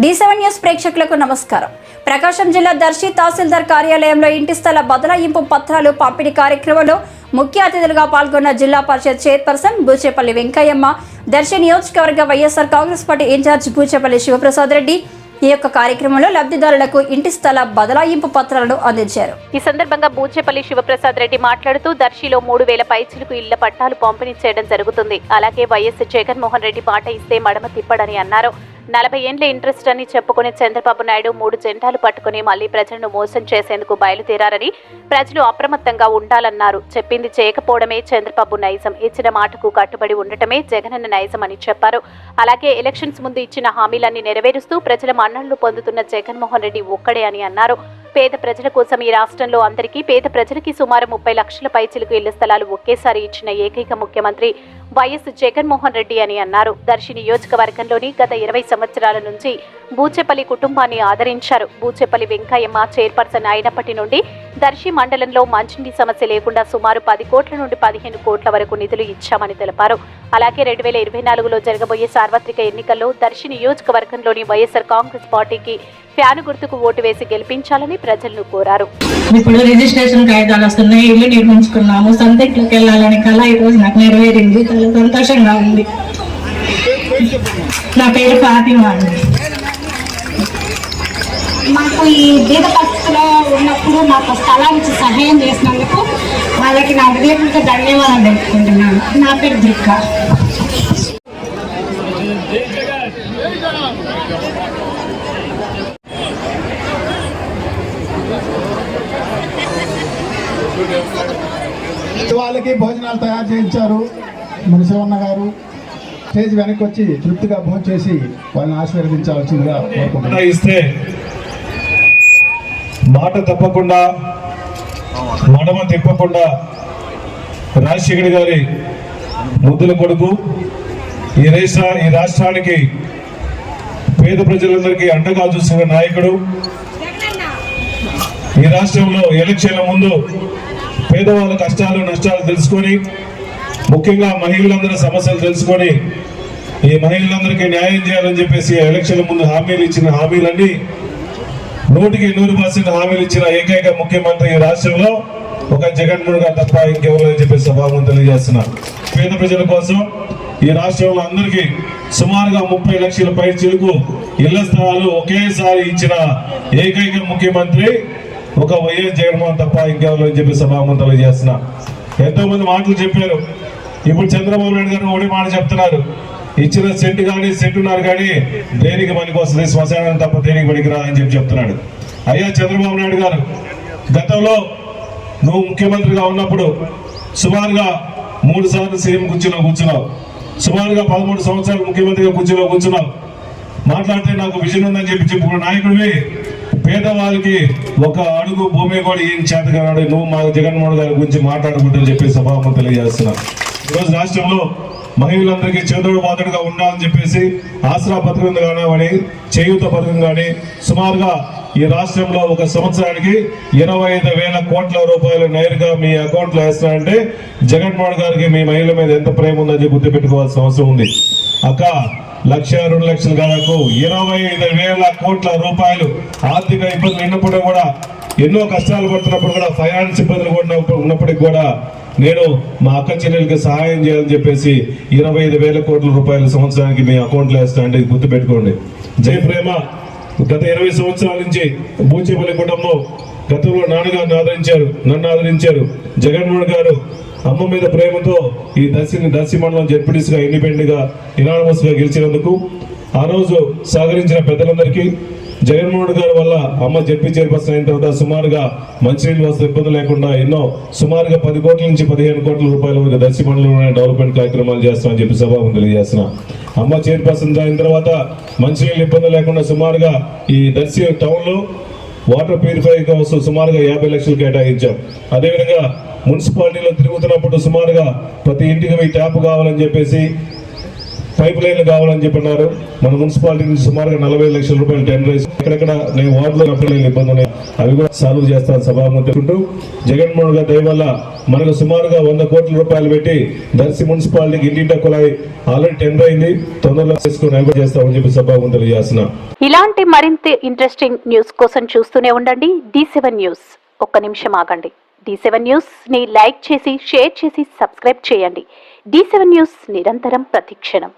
D seven news ప్రేక్షకులకు నమస్కారం. ప్రకాశం జిల్లా దర్శి తహసీల్దార్ కార్యాలయంలో ఇంటి స్థల బదలాయింపు పత్రాలు పంపిణీ కార్యక్రమంలో ముఖ్య అతిథులుగా పాల్గొన్న జిల్లా పరిషత్ చైర్పర్సన్ బూచేపల్లి వెంకయ్యమ్మ దర్శి నియోజకవర్గ YSR Congress party in-charge Buchepalli Sivaprasad Reddy ఈ యొక్క కార్యక్రమంలో లబ్ధిదారులకు ఇంటి స్థల బదలాయింపు పత్రాలను అందించారు. ఈ సందర్భంగా బూచేపల్లి శివప్రసాద్ రెడ్డి మాట్లాడుతూ దర్శిలో మూడు వేల పైచిలకు ఇళ్ళ పట్టాలు పంపిణీ చేయడం జరుగుతుంది. అలాగే వైఎస్ జగన్మోహన్ రెడ్డి మాట ఇస్తే మడమ తిప్పడని అన్నారు. నలభై ఏండ్ల ఇంట్రెస్ట్ అని చెప్పుకునే చంద్రబాబు నాయుడు మూడు జెండాలు పట్టుకుని మళ్ళీ ప్రజలను మోసం చేసేందుకు బయలుదేరారని ప్రజలు అప్రమత్తంగా ఉండాలన్నారు. చెప్పింది చేయకపోవడమే చంద్రబాబు నైజం. ఇచ్చిన మాటకు కట్టుబడి ఉండటమే జగనన్న నైజం అని చెప్పారు. అలాగే ఎలక్షన్స్ ముందు ఇచ్చిన హామీలన్నీ నెరవేరుస్తూ ప్రజల మన్ననలు పొందుతున్న జగన్మోహన్ రెడ్డి ఒక్కడే అని అన్నారు. పేద ప్రజల కోసం ఈ రాష్ట్రంలో అందరికీ పేద ప్రజలకి సుమారు ముప్పై లక్షల పైచిలకు ఇళ్ళ స్థలాలు ఒకేసారి ఇచ్చిన ఏకైక ముఖ్యమంత్రి వైఎస్ జగన్మోహన్ రెడ్డి అని అన్నారు. దర్శి నియోజకవర్గంలోని గత ఇరవై సంవత్సరాల నుంచి బూచెపల్లి కుటుంబాన్ని ఆదరించారు. బూచెపల్లి వెంకయ్యమ్మ చైర్పర్సన్ అయినప్పటి నుండి దర్శి మండలంలో మంచినీటి సమస్య లేకుండా సుమారు పది కోట్ల నుండి పదిహేను కోట్ల వరకు నిధులు ఇచ్చామని తెలిపారు. అలాగే రెండు వేల ఇరవై నాలుగులో జరగబోయే సార్వత్రిక ఎన్నికల్లో దర్శి నియోజకవర్గంలోని వైఎస్ఆర్ కాంగ్రెస్ పార్టీకి ఫ్యాను గుర్తుకు ఓటు వేసి గెలిపించాలని ప్రజలను కోరారు. ఇప్పుడు రిజిస్ట్రేషన్ కాగితాలు వస్తున్నాయి ఇల్లు నిర్మించుకున్నాము సొంత ఇంట్లోకి వెళ్ళాలని కళ ఈ రోజు నాకు నెరవేరింది చాలా సంతోషంగా ఉంది. నా పేరు ఫాతిమా అండి. మాకు ఈ బీద పరిస్థితిలో ఉన్నప్పుడు మాకు స్థలాలు ఇచ్చి సహాయం చేసినందుకు వాళ్ళకి నా హృదయపూర్వక ధన్యవాదాలు తెలుపుకుంటున్నాను. నా పేరు దుర్గా. వాళ్ళకి భోజనాలు తయారు చేయించారు. మన గారు స్టేజ్ వెనక్కి వచ్చి తృప్తిగా భోజనం చేసి వాళ్ళని ఆశీర్వదించాల్సిందిగా కోరుకుంటున్నాను. ఇస్తే మాట తప్పకుండా మడమ తిప్పకుండా రాజశేఖర్ గారి ముద్దుల కొడుకు ఈ రాష్ట్ర ఈ రాష్ట్రానికి పేద ప్రజలందరికీ అండగా చూసిన నాయకుడు ఈ రాష్ట్రంలో ఎలక్షన్ల ముందు పేదవాళ్ళ కష్టాలు నష్టాలు తెలుసుకొని ముఖ్యంగా మహిళలందరి సమస్యలు తెలుసుకొని ఈ మహిళలందరికీ న్యాయం చేయాలని చెప్పేసి ఎలక్షన్ల ముందు హామీలు ఇచ్చిన హామీలన్నీ నూటికి నూరు పర్సెంట్ హామీలు ఇచ్చిన ఏకైక ముఖ్యమంత్రి ఈ రాష్ట్రంలో ఒక జగన్మోహన్ గారు తప్ప ఇంకెవరు అని చెప్పేసి సభాముఖం తెలియజేస్తున్నారు. పేద ప్రజల కోసం ఈ రాష్ట్రంలో అందరికీ సుమారుగా ముప్పై లక్షల పై చిలుకు ఇళ్ళ స్థలాలు ఒకేసారి ఇచ్చిన ఏకైక ముఖ్యమంత్రి ఒక వైఎస్ జగన్మోహన్ తప్ప ఇంకెవరు అని చెప్పి సభాముఖం తెలియజేస్తున్నా ఎంతో మంది మాటలు చెప్పారు. ఇప్పుడు చంద్రబాబు నాయుడు గారు ఒకటి మాట చెప్తున్నారు. ఇచ్చిన సెంట్ కానీ సెట్టున్నారు కానీ దేనికి పనికి వస్తుంది? శ్మశానం తప్ప దేనికి పనికిరాదని చెప్పి చెప్తున్నాడు. అయ్యా చంద్రబాబు నాయుడు గారు గతంలో నువ్వు ముఖ్యమంత్రిగా ఉన్నప్పుడు సుమారుగా మూడు సార్లు సీఎం కూర్చున్నావు కూర్చున్నావు. సుమారుగా పదమూడు సంవత్సరాలు ముఖ్యమంత్రిగా కూర్చున్నావు కూర్చున్నావు. మాట్లాడితే నాకు విజన్ ఉందని చెప్పి చెప్పుకున్న నాయకుడివి పేదవాళ్ళకి ఒక అడుగు భూమి కూడా ఏం చేతగాడు నువ్వు మా జగన్మోహన్ గారి గురించి మాట్లాడుకుంటని చెప్పి సభాముఖం తెలియజేస్తున్నా. ఈరోజు రాష్ట్రంలో మహిళలందరికీ చేదోడు బాదుడుగా ఉండాలని చెప్పేసి ఆసరా పథకం కానివ్వని చేయూత పథకం కానీ సుమారుగా ఈ రాష్ట్రంలో ఒక సంవత్సరానికి ఇరవై ఐదు వేల కోట్ల రూపాయలు నేరుగా మీ అకౌంట్లో వేస్తారంటే జగన్మోహన్ గారికి మీ మహిళల మీద ఎంత ప్రేమ ఉందని చెప్పి గుర్తుపెట్టుకోవాల్సిన అవసరం ఉంది. అక్క లక్ష రెండు లక్షల కాలకు ఇరవై ఐదు వేల కోట్ల రూపాయలు ఆర్థిక ఇబ్బందులు ఉన్నప్పుడు కూడా ఎన్నో కష్టాలు పడుతున్నప్పుడు కూడా ఫైనాన్స్ ఇబ్బందులు కూడా ఉన్నప్పటికి ఉన్నప్పటికీ కూడా నేను మా అక్క చెల్లెలకి సహాయం చేయాలని చెప్పేసి ఇరవై ఐదు వేల కోట్ల రూపాయలు సంవత్సరానికి మీ అకౌంట్లో వేస్తా అంటే గుర్తు పెట్టుకోండి జై ప్రేమ. గత ఇరవై సంవత్సరాల నుంచి బూచేపల్లి కుటుంబం గతంలో నాన్నగారిని ఆదరించారు నన్ను ఆదరించారు. జగన్మోహన్ గారు అమ్మ మీద ప్రేమతో ఈ దర్శిని దర్శి మండలం జడ్పీటీసీగా ఇండిపెండెంట్గా ఇనానమస్గా గెలిచినందుకు ఆ రోజు సహకరించిన పెద్దలందరికీ జగన్మోహన్ గారి వల్ల అమ్మ జడ్పీ చైర్పర్సన్ అయిన తర్వాత సుమారుగా మంచినీళ్ళు వసతి ఇబ్బంది లేకుండా ఎన్నో సుమారుగా పది కోట్ల నుంచి పదిహేను కోట్ల రూపాయల వరకు దర్శి మండలంలోనే డెవలప్మెంట్ కార్యక్రమాలు చేస్తామని చెప్పి సభాపతి తెలియజేస్తున్నా. అమ్మ చైర్పర్సన్ అయిన తర్వాత మంచినీళ్ళు ఇబ్బంది లేకుండా సుమారుగా ఈ దర్శి టౌన్లో వాటర్ ప్యూరిఫై కోసం సుమారుగా యాభై లక్షలు కేటాయించాం. అదేవిధంగా మున్సిపాలిటీలో తిరుగుతున్నప్పుడు సుమారుగా ప్రతి ఇంటికి మీ ట్యాప్ కావాలని చెప్పేసి పైప్ లైన్లు కావాలని చెప్పినారు. మన మున్సిపాలిటీ నుంచి సుమారుగా నలభై లక్షల రూపాయలు టెండర్ వేసి ఎక్కడెక్కడ నేను వార్డులో అప్పుడు ఇబ్బంది ఉన్నాయి. అవి కూడా సాల్వ్ చేస్తాను సభాముంటూ జగన్మోహన్ గారి దయ వల్ల మనకు సుమారుగా వంద కోట్ల రూపాయలు పెట్టి దర్శి మున్సిపాలిటీకి ఇంటింట కులాయి ఆల్రెడీ టెండర్ అయింది. తొందరలో చేసుకుని అవి చేస్తామని చెప్పి సభాముంటలు చేస్తున్నా ఇలాంటి మరింత ఇంట్రెస్టింగ్ న్యూస్ కోసం చూస్తూనే ఉండండి. డి సెవెన్ న్యూస్ ఒక్క నిమిషం ఆగండి. డి సెవెన్ న్యూస్ని లైక్ చేసి షేర్ చేసి సబ్స్క్రైబ్ చేయండి. డి సెవెన్ న్యూస్ నిరంతరం ప్రతిక్షణం.